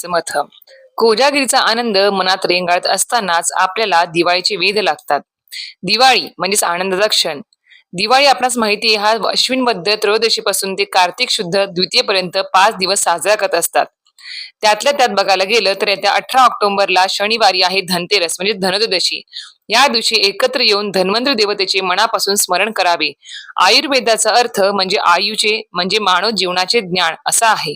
स्वामींचं मत. कोजागिरीचा आनंद मनात रेंगाळत असतानाच आपल्याला दिवाळीचे वेध लागतात. दिवाळी म्हणजेच आनंदाचा क्षण. दिवाळी आपणास माहिती हा अश्विन बद्ध त्रयोदशीपासून ते कार्तिक शुद्ध द्वितीयपर्यंत पाच दिवस साजरा करत असतात. त्यातल्या त्यात बघायला गेलं तर येत्या अठरा ऑक्टोबरला शनिवारी आहे धनतेरस म्हणजे धनत्रयोदशी या दिवशी एकत्र येऊन धन्वंतरी देवतेचे मनापासून स्मरण करावे. आयुर्वेदाचा अर्थ म्हणजे आयुचे म्हणजे मानव जीवनाचे ज्ञान असा आहे.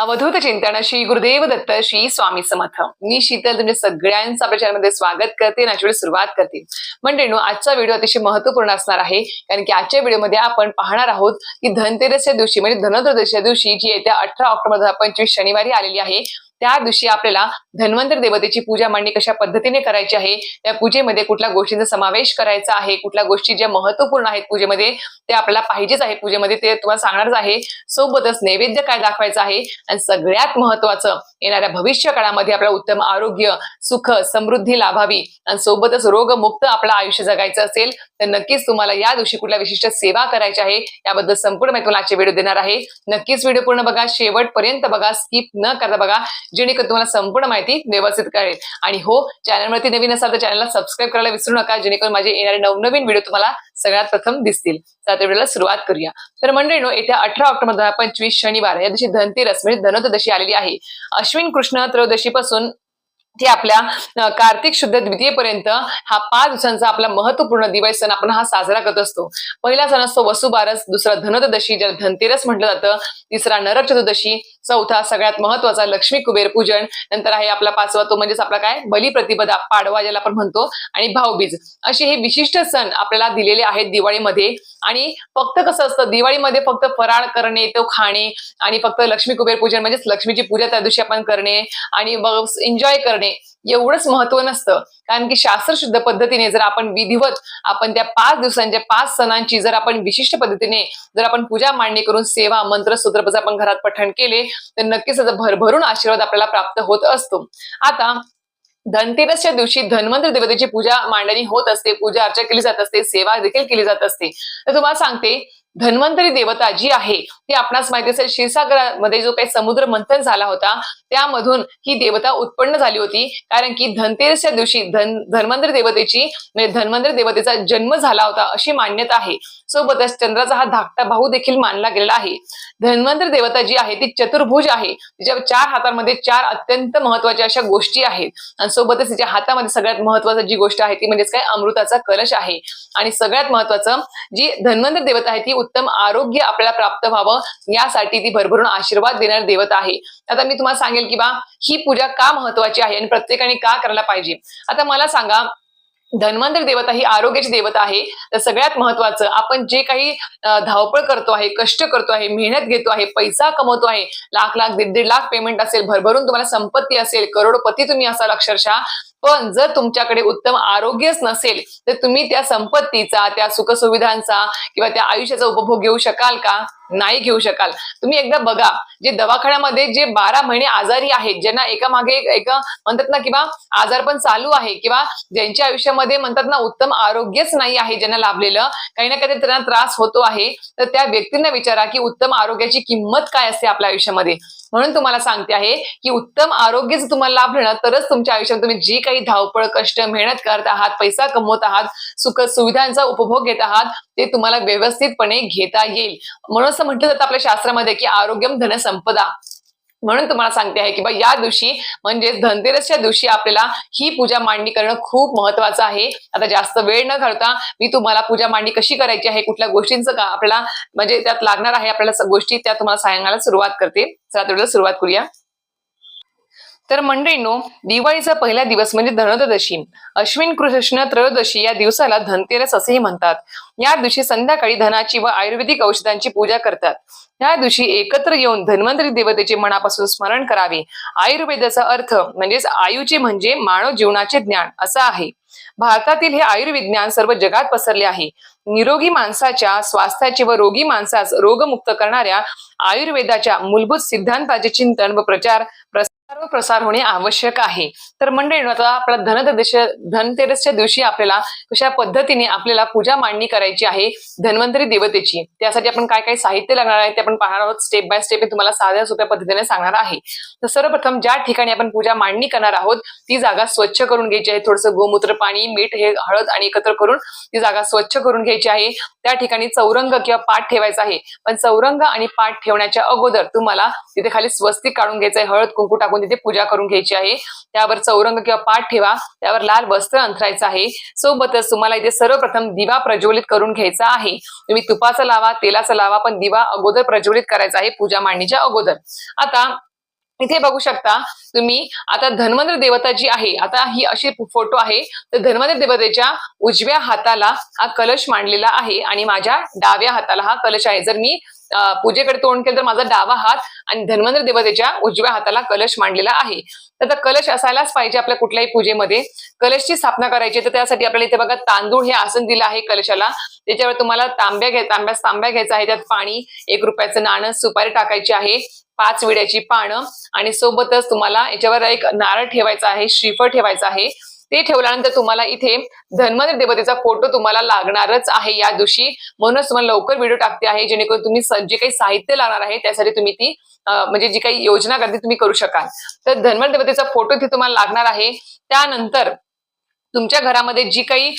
अवधूत चिंतन श्री गुरुदेव दत्त श्री स्वामी समर्थ. मी शीतल तुमच्या सगळ्यांचं आपल्या चॅनलमध्ये स्वागत करते आणि आजच्या सुरुवात करते. मंडळीनो आजचा व्हिडिओ अतिशय महत्त्वपूर्ण असणार आहे कारण की आजच्या व्हिडिओमध्ये आपण पाहणार आहोत की धनतेरसच्या दिवशी म्हणजे धनत्रयोदशीच्या दिवशी जी येत्या अठरा ऑक्टोबर दोन हजार पंचवीस शनिवारी आलेली आहे त्या दिवशी आपल्याला धन्वंतर देवतेची पूजा मांडणी कशा पद्धतीने करायची आहे त्या पूजेमध्ये कुठल्या गोष्टींचा समावेश करायचा आहे कुठल्या गोष्टी ज्या महत्त्वपूर्ण आहेत पूजेमध्ये ते आपल्याला पाहिजेच आहे पूजेमध्ये ते तुम्हाला सांगणारच आहे. सोबतच नैवेद्य काय दाखवायचं आहे? आणि सगळ्यात महत्वाचं येणाऱ्या भविष्य काळामध्ये आपल्याला उत्तम आरोग्य सुख समृद्धी लाभावी. आणि सोबतच रोगमुक्त आपलं आयुष्य जगायचं असेल तर नक्कीच तुम्हाला या दिवशी कुठल्या विशिष्ट सेवा करायची आहे याबद्दल संपूर्ण माहिती तुम्हाला आजचे व्हिडिओ देणार आहे. नक्कीच व्हिडिओ पूर्ण बघा शेवटपर्यंत बघा स्किप न करता बघा. जेणेकरून तुम्हाला संपूर्ण माहिती व्यवस्थित कळेल. आणि हो चॅनलवरती नवीन असाल तर चॅनलला सबस्क्राईब करायला विसरू नका जेणेकरून माझे येणारे नवनवीन व्हिडिओ तुम्हाला सगळ्यात प्रथम दिसतील. तर आता व्हिडिओला सुरुवात करूया. तर मंडळीनो येत्या अठरा ऑक्टोबर दोन हजार पंचवीस शनिवार या दिवशी धनतेरस म्हणजे धनत्रयोदशी आलेली आहे. अश्विन कृष्ण त्रयोदशीपासून ती आपल्या कार्तिक शुद्ध द्वितीयेपर्यंत हा पाच दिवसांचा आपला महत्त्वपूर्ण दिवाळी सण आपण हा साजरा करत असतो. पहिला सण असतो वसुबारस दुसरा धनत्रयोदशी ज्याला धनतेरस म्हटलं जातं तिसरा नरक चतुर्दशी चौथा सगळ्यात महत्त्वाचा लक्ष्मी कुबेर पूजन नंतर आहे आपला पाचवा तो म्हणजेच आपला काय? बलिप्रतिपदा पाडवा ज्याला आपण म्हणतो आणि भाऊबीज. असे हे विशिष्ट सण आपल्याला दिलेले आहेत दिवाळीमध्ये. आणि फक्त कसं असतं दिवाळीमध्ये फक्त फराळ करणे तो खाणे आणि फक्त लक्ष्मी कुबेर पूजन म्हणजेच लक्ष्मीची पूजा त्या दिवशी आपण करणे आणि एन्जॉय करणे एवढंच महत्त्व नसतं. कारण की शास्त्रशुद्ध पद्धतीने जर आपण विधिवत आपण त्या पाच दिवसांच्या पाच सणांची जर आपण विशिष्ट पद्धतीने जर आपण पूजा मांडणी करून सेवा मंत्र सूत्रपद आपण घरात पठण केले तर नक्कीच त्याचा भरभरून आशीर्वाद आपल्याला प्राप्त होत असतो. आता धनतेरसच्या दिवशी धन्वंतर देवतेची पूजा मांडणी होत असते पूजा अर्चा केली जात असते सेवा देखील केली जात असते. तर तुम्हाला सांगते धन्वंतरी देवता जी आहे ती आपणास माहिती असेल क्षीरसागरामध्ये जो काही समुद्र मंथन झाला होता त्यामधून ही देवता उत्पन्न झाली होती. कारण की धनतेरसच्या दिवशी धन धन्वंतरी देवतेची म्हणजे धन्वंतरी देवतेचा जन्म झाला होता अशी मान्यता आहे. सोबतच चंद्राचा हा धाकटा भाऊ देखील मानला गेलेला आहे. धन्वंतरी देवता जी आहे ती चतुर्भुज आहे. तिच्या चार हातांमध्ये चार अत्यंत महत्त्वाच्या अशा गोष्टी आहेत. आणि सोबतच तिच्या हातामध्ये सगळ्यात महत्वाची जी गोष्ट आहे ती म्हणजेच काय? अमृताचा कलश आहे. आणि सगळ्यात महत्वाचं जी धन्वंतरी देवता आहे ती उत्तम आरोग्य आपल्याला प्राप्त व्हावं यासाठी ती भरभरून आशीर्वाद देणारी देवता आहे. आता मी तुम्हाला सांगेल की बा ही पूजा का महत्वाची आहे आणि प्रत्येकाने का करायला पाहिजे? आता मला सांगा धन्वंतरी देवता ही आरोग्याची देवता आहे. तर सगळ्यात महत्वाचं आपण जे काही धावपळ करतो आहे कष्ट करतो आहे मेहनत घेतो आहे पैसा कमवतो आहे लाख लाख दीड दीड लाख पेमेंट असेल भरभरून तुम्हाला संपत्ती असेल करोडपती तुम्ही असाल अक्षरशः पण जर तुमच्याकडे उत्तम आरोग्यच नसेल तर तुम्ही त्या संपत्तीचा त्या सुखसुविधांचा किंवा त्या आयुष्याचा उपभोग घेऊ शकाल का? नाही घेऊ शकाल. तुम्ही एकदा बघा जे दवाखान्यामध्ये जे बारा महिने आजारी आहेत ज्यांना एका मागे एक एका म्हणतात ना किंवा आजार पण चालू आहे किंवा ज्यांच्या आयुष्यामध्ये म्हणतात ना उत्तम आरोग्यच नाही आहे ज्यांना लाभलेलं काही ना काही त्यांना त्रास होतो आहे तर त्या व्यक्तींना विचारा की उत्तम आरोग्याची किंमत काय असते आपल्या आयुष्यामध्ये. म्हणून तुम्हाला सांगते आहे की उत्तम आरोग्य जर तुम्हाला लाभलं ना तरच तुमच्या आयुष्यात तुम्ही जी काही धावपळ कष्ट मेहनत करत आहात पैसा कमवत आहात सुख सुविधांचा उपभोग घेत आहात ते तुम्हाला व्यवस्थितपणे घेता येईल. म्हणून असं म्हटलं जातं आपल्या शास्त्रामध्ये की आरोग्यम धनसंपदा म्हणून तुम्हाला सांगते आहे की बा या दिवशी म्हणजे धनतेरसच्या दिवशी आपल्याला ही पूजा मांडणी करणं खूप महत्वाचं आहे. आता जास्त वेळ न घालता मी तुम्हाला पूजा मांडणी कशी करायची आहे कुठल्या गोष्टींचं का आपल्याला म्हणजे त्यात लागणार आहे आपल्याला गोष्टी त्या तुम्हाला सांगायला सुरुवात करते. चला तर सुरुवात करूया. तर मंडळीनो दिवाळीचा पहिला दिवस म्हणजे धनत्रयोदशी. अश्विन कृष्ण त्रयोदशी या दिवसाला धनतेरस असेही म्हणतात. या दिवशी संध्याकाळी धनाची व आयुर्वेदिक औषधांची पूजा करतात. या दिवशी एकत्र येऊन धन्वंतरी देवतेचे मनापासून स्मरण करावे. आयुर्वेदाचा अर्थ म्हणजेच आयुचे म्हणजे मानव जीवनाचे ज्ञान असं आहे. भारतातील हे आयुर्विज्ञान सर्व जगात पसरले आहे. निरोगी माणसाच्या स्वास्थ्याचे व रोगी माणसास रोगमुक्त करणाऱ्या आयुर्वेदाच्या मूलभूत सिद्धांताचे चिंतन व प्रचार प्रसार सर्व प्रसार होणे आवश्यक आहे. तर मंडळी आता आपला धनतेरस धनतेरसच्या दिवशी आपल्याला कशा पद्धतीने आपल्याला पूजा मांडणी करायची आहे धन्वंतरी देवतेची त्यासाठी आपण काय काय साहित्य लागणार आहे ते आपण पाहणार आहोत. स्टेप बाय स्टेप तुम्हाला साध्या सोप्या पद्धतीने सांगणार आहे. तर सर्वप्रथम ज्या ठिकाणी आपण पूजा मांडणी करणार आहोत ती जागा स्वच्छ करून घ्यायची आहे. थोडंसं गोमूत्र पाणी मीठ हे हळद आणि एकत्र करून ती जागा स्वच्छ करून घ्यायची आहे. त्या ठिकाणी चौरंग किंवा पाठ ठेवायचा आहे. पण चौरंग आणि पाठ ठेवण्याच्या अगोदर तुम्हाला तिथे खाली स्वस्तिक काढून घ्यायचं आहे. हळद कुंकू टाकून तिथे पूजा करून घ्यायची आहे. त्यावर चौरंग किंवा पाठ ठेवा. त्यावर लाल वस्त्र अंथरायचं आहे. सोबतच तुम्हाला इथे सर्वप्रथम दिवा प्रज्वलित करून घ्यायचा आहे. तुम्ही तुपाचा लावा तेलाचा लावा पण दिवा अगोदर प्रज्वलित करायचा आहे पूजा मांडणीच्या अगोदर. आता इथे बघू शकता तुम्ही आता धन्वंतर देवता जी आहे आता ही अशी फोटो आहे. तर धन्वंतर देवतेच्या उजव्या हाताला हा कलश मांडलेला आहे आणि माझ्या डाव्या हाताला हा कलश आहे. जर मी पूजेकडे तोंड केलं तर माझा डावा हात आणि धन्वंतर देवतेच्या उजव्या हाताला कलश मांडलेला आहे. तर आता कलश असायलाच पाहिजे आपल्या कुठल्याही पूजेमध्ये. कलशची स्थापना करायची तर त्यासाठी आपल्याला इथे बघा तांदूळ हे आसन दिलं आहे कलशाला. त्याच्यावर तुम्हाला तांब्या घ्या तांब्यास तांब्या घ्यायचा आहे. त्यात पाणी एक रुपयाचं नाणं सुपारी टाकायची आहे पाच विड्याची पानं आणि सोबतच तुम्हाला याच्यावर एक नारळ ठेवायचा आहे श्रीफळ ठेवायचं आहे. ते ठेवल्यानंतर तुम्हाला इथे धन्वंतर देवतेचा फोटो तुम्हाला लागणारच आहे या दिवशी. म्हणूनच तुम्हाला लवकर व्हिडिओ टाकते आहे जेणेकरून तुम्ही जे काही साहित्य लागणार आहे त्यासाठी तुम्ही ती म्हणजे जी काही योजना करते तुम्ही करू शकाल. तर धन्वंतर देवतेचा फोटो इथे तुम्हाला लागणार आहे. त्यानंतर तुमच्या घरामध्ये जी काही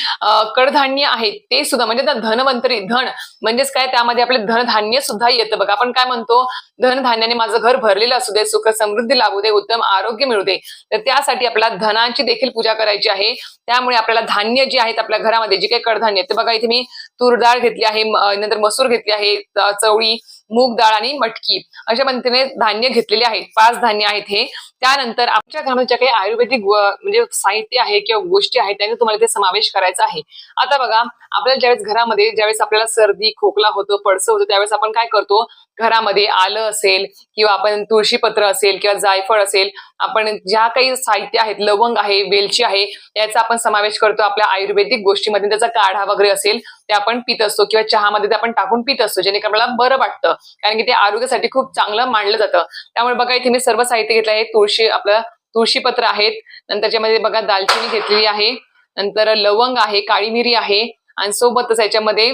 कडधान्य आहेत ते सुद्धा म्हणजे त्या धनवंतरी धन म्हणजेच काय त्यामध्ये आपले धनधान्य सुद्धा येतं. बघा आपण काय म्हणतो धनधान्याने माझं घर भरलेलं असू दे सुख समृद्धी लाभू दे उत्तम आरोग्य मिळू दे तर त्यासाठी आपल्याला धनाची देखील पूजा करायची आहे. त्यामुळे आपल्याला धान्य जे आहेत आपल्या घरामध्ये जे काही कडधान्य आहेत, ते बघा इथे मी तूर डाळ घेतली आहे नंतर मसूर घेतली आहे चवळी मूग डाळ आणि मटकी अशा पद्धतीने धान्य घेतलेले आहेत. पाच धान्य आहेत हे. त्यानंतर आमच्या घरामध्ये काही आयुर्वेदिक म्हणजे साहित्य आहे किंवा गोष्टी आहेत त्यांचा तुम्हाला ते समावेश करायचा आहे. आता बघा आपल्याला ज्यावेळेस घरामध्ये ज्यावेळेस आपल्याला सर्दी खोकला होतो पडसं होतं त्यावेळेस आपण काय करतो? घरामध्ये आलं असेल किंवा आपण तुळशीपत्र असेल किंवा जायफळ असेल आपण ज्या काही साहित्य आहेत लवंग आहे वेलची आहे याचा आपण समावेश करतो आपल्या आयुर्वेदिक गोष्टीमध्ये. त्याचा काढा वगैरे असेल ते आपण पित असतो किंवा चहामध्ये ते आपण टाकून पित असतो जेणेकरून आपल्याला बरं वाटतं. कारण की ते आरोग्यासाठी खूप चांगलं मानलं जातं. त्यामुळे बघा इथे मी सर्व साहित्य घेतलं आहे. तुळशी आपलं तुळशीपत्र आहेत. नंतर त्याच्यामध्ये बघा दालचिनी घेतलेली आहे. नंतर लवंग आहे काळी मिरी आहे. आणि सोबतच याच्यामध्ये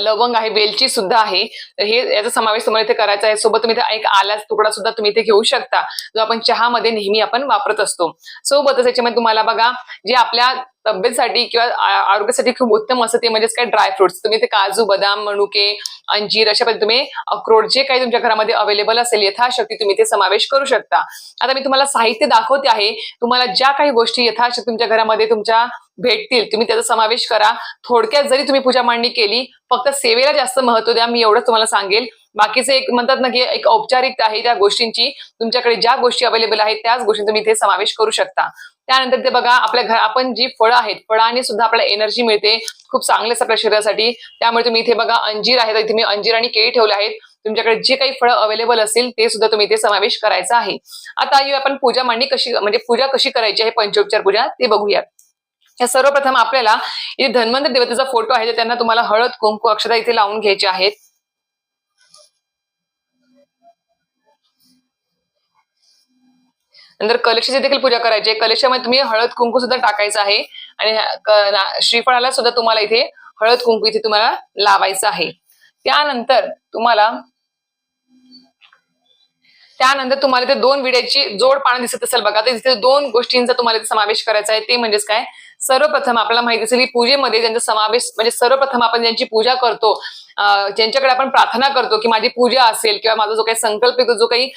लवंग आहे वेलची सुद्धा आहे. तर हे याचा समावेश तुम्हाला इथे करायचा आहे. सोबत तुम्ही इथे एक आलाच तुकडा सुद्धा तुम्ही इथे घेऊ शकता जो आपण चहामध्ये नेहमी आपण वापरत असतो. सोबतच याच्यामध्ये तुम्हाला बघा जे आपल्या तब्येतीसाठी किंवा आरोग्यासाठी खूप उत्तम असं ते म्हणजेच काय ड्रायफ्रुट्स तुम्ही ते काजू बदाम मनुके अंजीर अशा पद्धतीने तुम्ही अक्रोड जे काही तुमच्या घरामध्ये अवेलेबल असेल यथाशक्ती तुम्ही ते समावेश करू शकता. आता मी तुम्हाला साहित्य दाखवते आहे. तुम्हाला ज्या काही गोष्टी यथाशक्ती तुमच्या घरामध्ये तुमच्या भेटतील तुम्ही त्याचा समावेश करा. थोडक्यात जरी तुम्ही पूजा मांडणी केली फक्त सेवेला जास्त महत्त्व द्या मी एवढंच तुम्हाला सांगेल. बाकीचे एक म्हणतात ना की एक औपचारिकता आहे त्या गोष्टींची. तुमच्याकडे ज्या गोष्टी अवेलेबल आहेत त्याच गोष्टी तुम्ही इथे समावेश करू शकता. त्यानंतर ते बघा आपल्या घर आपण जी फळं आहेत फळांनी सुद्धा आपल्याला एनर्जी मिळते खूप चांगलेच आपल्या शरीरासाठी. त्यामुळे तुम्ही इथे बघा अंजीर आहेत इथे मी अंजीर आणि केळी ठेवले आहेत. तुमच्याकडे जे काही फळं अवेलेबल असतील ते सुद्धा तुम्ही इथे समावेश करायचा आहे. आता येऊ आपण पूजा मांडणी कशी म्हणजे पूजा कशी करायची आहे पंचोपचार पूजा ते बघूया. या सर्वप्रथम आपल्याला इथे धन्वंतर देवतेचा फोटो आहे त्यांना तुम्हाला हळद कुंकू अक्षता इथे लावून घ्यायचे आहेत. नंतर कलशाची देखील पूजा करायची आहे. कलशामध्ये तुम्ही हळद कुंकू सुद्धा टाकायचं आहे. आणि श्रीफळाला सुद्धा तुम्हाला इथे हळद कुंकू इथे तुम्हाला लावायचं आहे. त्यानंतर तुम्हाला त्यानंतर तुम्हाला ते दोन विड्याची जोड पानं दिसत असेल बघा. तर तिथे दोन गोष्टींचा तुम्हाला समावेश करायचा आहे. ते म्हणजेच काय? सर्वप्रथम आपल्याला माहिती असेल की पूजेमध्ये ज्यांचा समावेश म्हणजे सर्वप्रथम आपण ज्यांची पूजा करतो ज्यांच्याकडे आपण प्रार्थना करतो की माझी पूजा असेल किंवा माझा जो काही संकल्प जो काही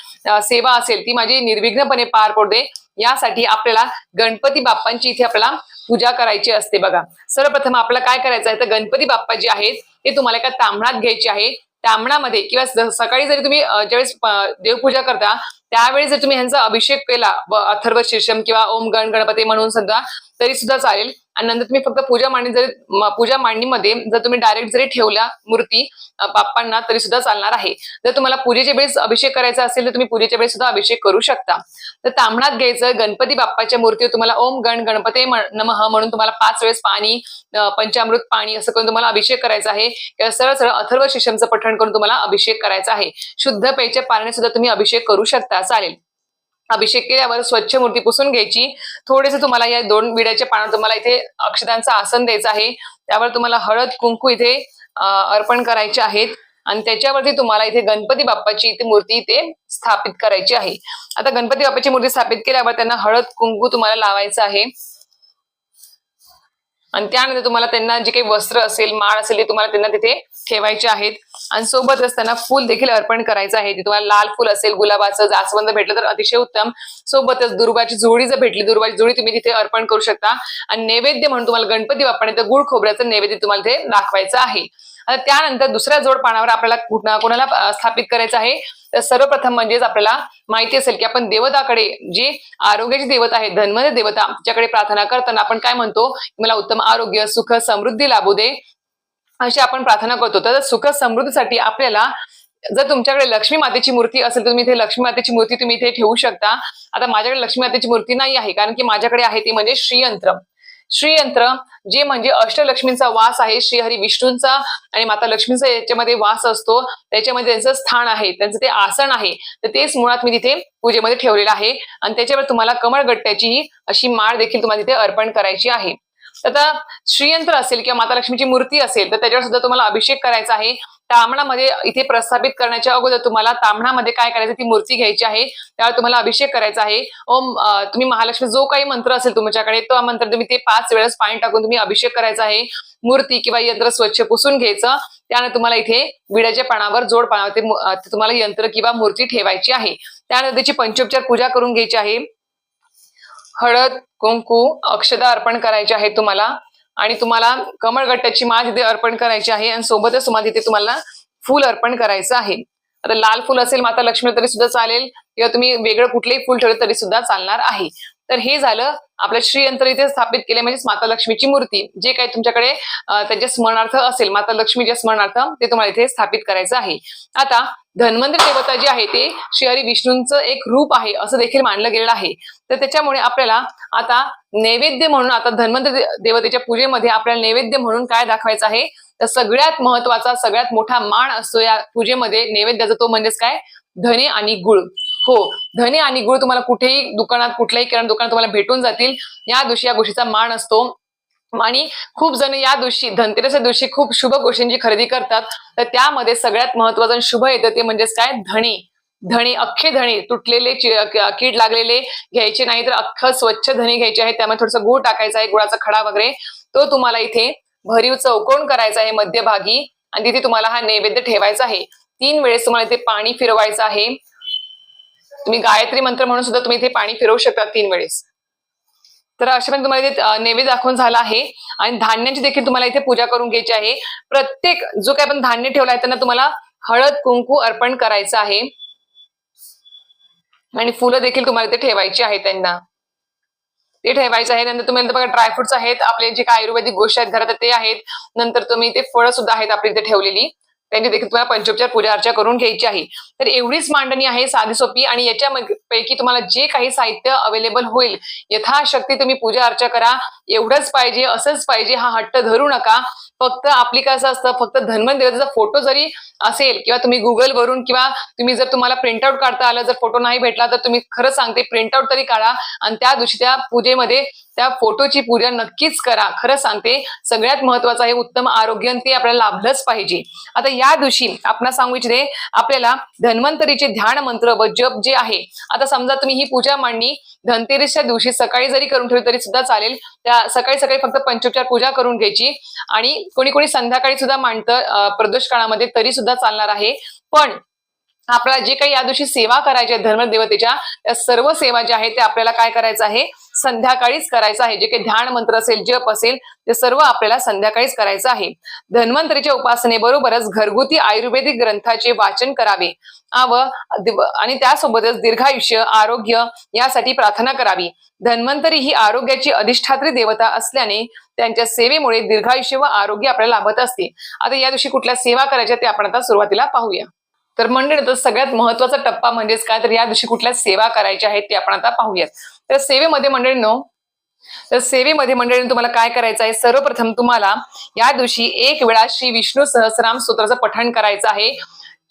सेवा असेल ती माझी निर्विघ्नपणे पार पडते यासाठी आपल्याला गणपती बाप्पांची इथे आपल्याला पूजा करायची असते बघा. सर्वप्रथम आपल्याला काय करायचं आहे? तर गणपती बाप्पा जे आहेत ते तुम्हाला एका तांबणात घ्यायचे आहे. तांबणामध्ये किंवा सकाळी जरी तुम्ही ज्यावेळेस देवपूजा करता त्यावेळी जर तुम्ही ह्यांचा अभिषेक केला अथर्व शीर्षम किंवा ओम गण गणपती म्हणून सुद्धा तरी सुद्धा चालेल. आणि नंतर तुम्ही फक्त पूजा मांडणी जरी पूजा मांडणीमध्ये जर तुम्ही डायरेक्ट जरी ठेवल्या मूर्ती बाप्पांना तरी सुद्धा चालणार आहे. जर तुम्हाला पूजेच्या वेळेस अभिषेक करायचा असेल तर तुम्ही पूजेच्या वेळेस सुद्धा अभिषेक करू शकता. तर तांबणात घ्यायचं गणपती बाप्पाच्या मूर्तीवर तुम्हाला ओम गण गणपती नमः म्हणून तुम्हाला पाच वेळेस पाणी पंचामृत पाणी असं करून तुम्हाला अभिषेक करायचा आहे. किंवा सरळ सरळ अथर्व शिष्यमचं पठण करून तुम्हाला अभिषेक करायचा आहे. शुद्ध पेयच्या पाण्याने सुद्धा तुम्ही अभिषेक करू शकता. चालेल. अभिषेक केल्यावर स्वच्छ मूर्ती पुसून घ्यायची. थोडेसे तुम्हाला या दोन विड्याच्या पानावर तुम्हाला इथे अक्षदांचं आसन द्यायचं आहे. त्यावर तुम्हाला हळद कुंकू इथे अर्पण करायचे आहेत. आणि त्याच्यावरती तुम्हाला इथे गणपती बाप्पाची इथे मूर्ती इथे स्थापित करायची आहे. आता गणपती बाप्पाची मूर्ती स्थापित केल्यावर त्यांना हळद कुंकू तुम्हाला लावायचं आहे. आणि त्यानंतर तुम्हाला त्यांना जे काही वस्त्र असेल माळ असेल ते तुम्हाला त्यांना तिथे ठेवायचे आहेत. आणि सोबतच त्यांना फुल देखील अर्पण करायचं आहे. तुम्हाला लाल फुल असेल गुलाबाचं जास्वंद भेटलं तर अतिशय उत्तम. सोबतच दुर्गाची जोडी जर भेटली दुर्गाची जोडी तुम्ही तिथे अर्पण करू शकता. आणि नैवेद्य म्हणून तुम्हाला गणपती बाप्पाने तर गुळ खोबऱ्याचं नैवेद्य तुम्हाला ते दाखवायचं आहे. त्यानंतर दुसऱ्या जोड पानावर आपल्याला कोणाला स्थापित करायचं आहे. तर सर्वप्रथम म्हणजेच आपल्याला माहिती असेल की आपण देवताकडे जी आरोग्याची देवता आहे धन्वंतरी देवता तिच्याकडे प्रार्थना करताना आपण काय म्हणतो? मला उत्तम आरोग्य सुख समृद्धी लाभू दे. अशी आपण प्रार्थना करतो. तर सुख समृद्धीसाठी आपल्याला जर तुमच्याकडे लक्ष्मी मातेची मूर्ती असेल तर तुम्ही इथे लक्ष्मी मातेची मूर्ती तुम्ही इथे ठेवू शकता. आता माझ्याकडे लक्ष्मी मातेची मूर्ती नाही आहे कारण की माझ्याकडे आहे ती म्हणजे श्रीयंत्र. श्रीयंत्र जे म्हणजे अष्टलक्ष्मींचा वास आहे श्रीहरी विष्णूंचा आणि माता लक्ष्मींचा याच्यामध्ये वास असतो. त्याच्यामध्ये त्यांचं स्थान आहे त्यांचं ते आसन आहे. तर तेच मुळात मी तिथे पूजेमध्ये ठेवलेलं आहे. आणि त्याच्यावर तुम्हाला कमळगट्ट्याची ही अशी माळ देखील तुम्हाला तिथे अर्पण करायची आहे. आता श्रीयंत्र असेल किंवा माता लक्ष्मीची मूर्ती असेल तर त्याच्यावर सुद्धा तुम्हाला अभिषेक करायचा आहे. तांबणामध्ये इथे प्रस्थापित करण्याच्या अगोदर तुम्हाला तांबणामध्ये काय करायचं ती मूर्ती घ्यायची आहे. त्यावर तुम्हाला अभिषेक करायचा आहे. ओम तुम्ही महालक्ष्मी जो काही मंत्र असेल तुमच्याकडे तो मंत्र तुम्ही ते पाच वेळेस पाणी टाकून तुम्ही अभिषेक करायचा आहे. मूर्ती किंवा यंत्र स्वच्छ पुसून घ्यायचं. त्यानंतर तुम्हाला इथे विड्याच्या पानावर जोड पानावर तुम्हाला यंत्र किंवा मूर्ती ठेवायची आहे. त्यानंतर त्याची पंचोपचार पूजा करून घ्यायची आहे. हळद कुंकू अक्षदा अर्पण करायचे आहे तुम्हाला. आणि तुम्हाला कमळगट्ट्याची माळ तिथे अर्पण करायची आहे आणि सोबतच तुम्हाला तिथे तुम्हाला फुल अर्पण करायचं आहे. आता लाल फुल असेल माता लक्ष्मी तरी सुद्धा चालेल किंवा तुम्ही वेगळं कुठलंही फुल ठेवलं तरी सुद्धा चालणार आहे. तर हे झालं आपलं श्रीयंत्र इथे स्थापित केले म्हणजेच माता लक्ष्मीची मूर्ती. जे काही तुमच्याकडे अं, त्यांच्या स्मरणार्थ असेल माता लक्ष्मीच्या स्मरणार्थ ते तुम्हाला इथे स्थापित करायचं आहे. आता धन्वंतरी देवता जी आहे ते श्रीहरी विष्णूंचं एक रूप आहे असं देखील मानलं गेलेलं आहे. तर त्याच्यामुळे आपल्याला आता नैवेद्य म्हणून आता धन्वंतरी देवतेच्या पूजेमध्ये आपल्याला नैवेद्य म्हणून काय दाखवायचं आहे? तर सगळ्यात महत्त्वाचा सगळ्यात मोठा मान असतो या पूजेमध्ये नैवेद्याचा तो म्हणजेच काय? धने आणि गुळ. हो धने आणि गुळ तुम्हाला कुठेही दुकानात कुठल्याही किराणा दुकानात तुम्हाला भेटून जातील. या दिवशी या गोष्टीचा मान असतो. आणि खूप जण या दिवशी धनतेरसच्या दिवशी खूप शुभ गोष्टींची खरेदी करतात. तर त्यामध्ये सगळ्यात महत्वाचं शुभ येतं ते म्हणजेच काय? धणे. धणे अख्खे धणे तुटलेले कीड लागलेले घ्यायचे नाही तर अख्खं स्वच्छ धणे घ्यायचे आहे. त्यामध्ये थोडस गुळ टाकायचा आहे गुळाचा खडा वगैरे. तो तुम्हाला इथे भरीव चौकोन करायचा आहे मध्यभागी आणि तिथे तुम्हाला हा नैवेद्य ठेवायचा आहे. तीन वेळेस तुम्हाला इथे पाणी फिरवायचं आहे. तुम्ही गायत्री मंत्र म्हणून सुद्धा तुम्ही इथे पाणी फिरवू शकता तीन वेळेस. तर अशा पण तुम्हाला इथे नैवेद्य दाखवून झाला आहे. आणि धान्याची देखील तुम्हाला इथे पूजा करून घ्यायची आहे. प्रत्येक जो काही आपण धान्य ठेवला आहे त्यांना तुम्हाला हळद कुंकू अर्पण करायचं आहे. आणि फुलं देखील तुम्हाला इथे ठेवायची आहे त्यांना. ते ठेवायचं आहे. नंतर तुम्ही बघा ड्रायफ्रुट्स आहेत. आपले जे काय आयुर्वेदिक गोष्टी आहेत घरात ते आहेत. नंतर तुम्ही ते फळं सुद्धा आहेत आपली इथे ठेवलेली. त्यांनी देखील तुम्हाला पंचोपचार पूजा अर्चा करून घ्यायची आहे. तर एवढीच मांडणी आहे साधी सोपी आणि याच्या पैकी तुम्हाला जे काही साहित्य अवेलेबल होईल यथाशक्ती तुम्ही पूजा अर्चा करा. एवढंच पाहिजे असंच पाहिजे हा हट्ट धरू नका. फक्त आपली कसं असतं फक्त धन्वंतरीचा फोटो जरी असेल किंवा तुम्ही गुगल वरून किंवा तुम्ही जर तुम्हाला प्रिंटआउट काढता आलं जर फोटो नाही भेटला तर तुम्ही खरं सांगते प्रिंटआउट तरी काढा आणि त्या दिवशी त्या पूजेमध्ये त्या फोटोची पूजा नक्कीच करा. खरं सांगते सगळ्यात महत्वाचं आहे उत्तम आरोग्य ते आपल्याला लाभलंच पाहिजे. आता या दिवशी आपण सांगू इच्छिते आपल्याला धन्वंतरीचे ध्यान मंत्र व जप जे आहे आता समजा तुम्ही ही पूजा मांडणी धनतेरसच्या दिवशी सकाळी जरी करून ठेवली तरी सुद्धा चालेल. त्या सकाळी सकाळी फक्त पंचोपचार पूजा करून घ्यायची आणि कोणी कोणी संध्याकाळी सुद्धा मांडतं प्रदोष काळामध्ये तरी सुद्धा चालणार आहे. पण आपल्याला जे काही या दिवशी सेवा करायची आहे धर्मदेवतेच्या त्या सर्व सेवा ज्या आहेत ते आपल्याला काय करायचं आहे? संध्याकाळीच करायचं आहे. जे काही ध्यान मंत्र असेल जप असेल ते सर्व आपल्याला संध्याकाळीच करायचं आहे. धन्वंतरीच्या उपासनेबरोबरच घरगुती आयुर्वेदिक ग्रंथाचे वाचन करावे. आव आणि त्यासोबतच दीर्घायुष्य आरोग्य यासाठी प्रार्थना करावी. धन्वंतरी ही आरोग्याची अधिष्ठात्री देवता असल्याने त्यांच्या सेवेमुळे दीर्घायुष्य व आरोग्य आपल्याला लाभत असते. आता या दिवशी कुठल्या सेवा करायच्या ते आपण आता सुरुवातीला पाहूया. तर मंडळी सगळ्यात महत्त्वाचा टप्पा म्हणजेच काय? तर या दिवशी कुठल्या सेवा करायच्या आहेत ते आपण आता पाहूयात. तर सेवेमध्ये मंडळींनो तर सेवेमध्ये मंडळींनी तुम्हाला काय करायचं आहे? सर्वप्रथम तुम्हाला या दिवशी एक वेळा श्री विष्णू सहस्राम स्तोत्राचं पठण करायचं आहे.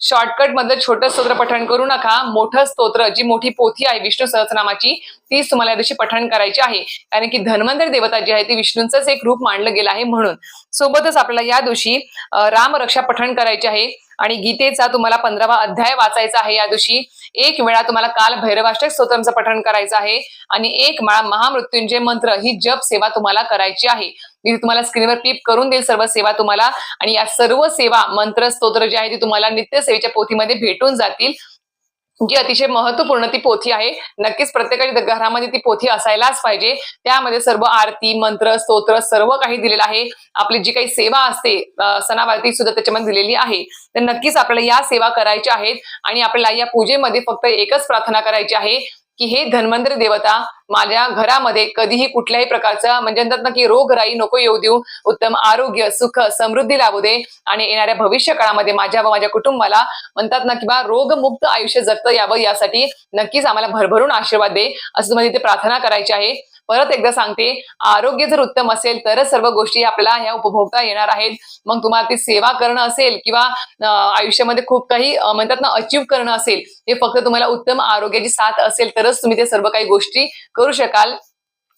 शॉर्टकट मधलं छोटं स्तोत्र पठण करू नका. मोठं स्तोत्र जी मोठी पोथी आहे विष्णू सहस्रनामाची तीच तुम्हाला या दिवशी पठण करायची आहे. कारण की धन्वंतरी देवता जी आहे ती विष्णूंचंच एक रूप मानलं गेलं आहे म्हणून. सोबतच आपल्याला या दिवशी रामरक्षा पठण करायची आहे. आणि गीतेचा तुम्हाला पंधरावा अध्याय वाचायचा आहे या दिवशी. एक वेळा तुम्हाला काल भैरवाष्टक स्तोत्रांचं पठण करायचं आहे. आणि एक माळा महामृत्युंजय मंत्र ही जप सेवा तुम्हाला करायची आहे. मी तुम्हाला स्क्रीनवर क्लिप करून देईल सर्व सेवा तुम्हाला. आणि या सर्व सेवा मंत्र स्तोत्र जे आहे ती तुम्हाला नित्य सेवेच्या पोथीमध्ये भेटून जातील. जी अतिशय महत्त्वपूर्ण ती पोथी आहे. नक्कीच प्रत्येकाच्या घरामध्ये ती पोथी असायलाच पाहिजे. त्यामध्ये सर्व आरती मंत्र स्तोत्र सर्व काही दिलेलं आहे. आपली जी काही सेवा असते सणावारती सुद्धा त्याच्यामध्ये दिलेली आहे. तर नक्कीच आपल्याला या सेवा करायच्या आहेत आणि आपल्याला या पूजेमध्ये फक्त एकच प्रार्थना करायची आहे. की हे धन्वंतरी देवता माझ्या घरामध्ये कधीही कुठल्याही प्रकारचा म्हणजे म्हणतात ना की रोगराई नको येऊ देऊ उत्तम आरोग्य सुख समृद्धी लावू दे आणि येणाऱ्या भविष्य काळामध्ये माझ्या व माझ्या कुटुंबाला म्हणतात ना की बा रोगमुक्त आयुष्य जगतं यावं यासाठी नक्कीच आम्हाला भरभरून आशीर्वाद दे असं तुम्हाला इथे प्रार्थना करायची आहे. परत एकदा सांगते आरोग्य जर उत्तम असेल तरच सर्व गोष्टी आपल्याला ह्या उपभोगता येणार आहेत. मग तुम्हाला ती सेवा करणं असेल किंवा आयुष्यामध्ये खूप काही म्हणतात ना अचीव करणं असेल हे फक्त तुम्हाला उत्तम आरोग्याची साथ असेल तरच तुम्ही ते सर्व काही गोष्टी करू शकाल.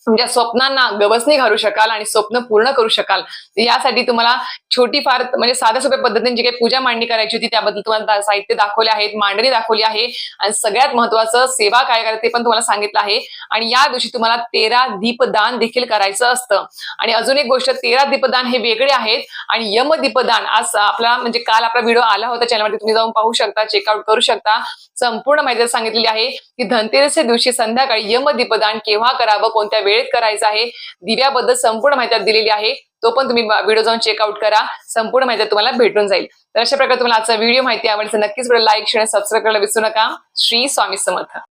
तुमच्या स्वप्नांना गवसणी घालू शकाल आणि स्वप्न पूर्ण करू शकाल. यासाठी तुम्हाला छोटी फार म्हणजे साध्या सोप्या पद्धतीने जी काही पूजा मांडणी करायची होती त्याबद्दल तुम्हाला साहित्य दाखवले आहेत मांडणी दाखवली आहे आणि सगळ्यात महत्वाचं सेवा काय करायचं ते पण तुम्हाला सांगितलं आहे. आणि या दिवशी तुम्हाला तेरा दीपदान देखील करायचं असतं. आणि अजून एक गोष्ट तेरा दीपदान हे वेगळे आहेत आणि यम दीपदान आज आपला म्हणजे काल आपला व्हिडिओ आला होता चॅनलवरती तुम्ही जाऊन पाहू शकता चेकआउट करू शकता. संपूर्ण माहिती सांगितलेली आहे की धनतेरसच्या दिवशी संध्याकाळी यम दीपदान केव्हा करावं कोणत्या वेळ वेळेत करायचा आहे. दिव्याबद्दल संपूर्ण माहिती दिलेली आहे. तो पण तुम्ही व्हिडिओ जाऊन चेकआउट करा. संपूर्ण माहिती तुम्हाला भेटून जाईल. तर अशा प्रकारे तुम्हाला आजचा व्हिडिओ माहिती आवडली तर नक्कीच लाईक शेअर सबस्क्राईब करायला विसरू नका. श्री स्वामी समर्थ.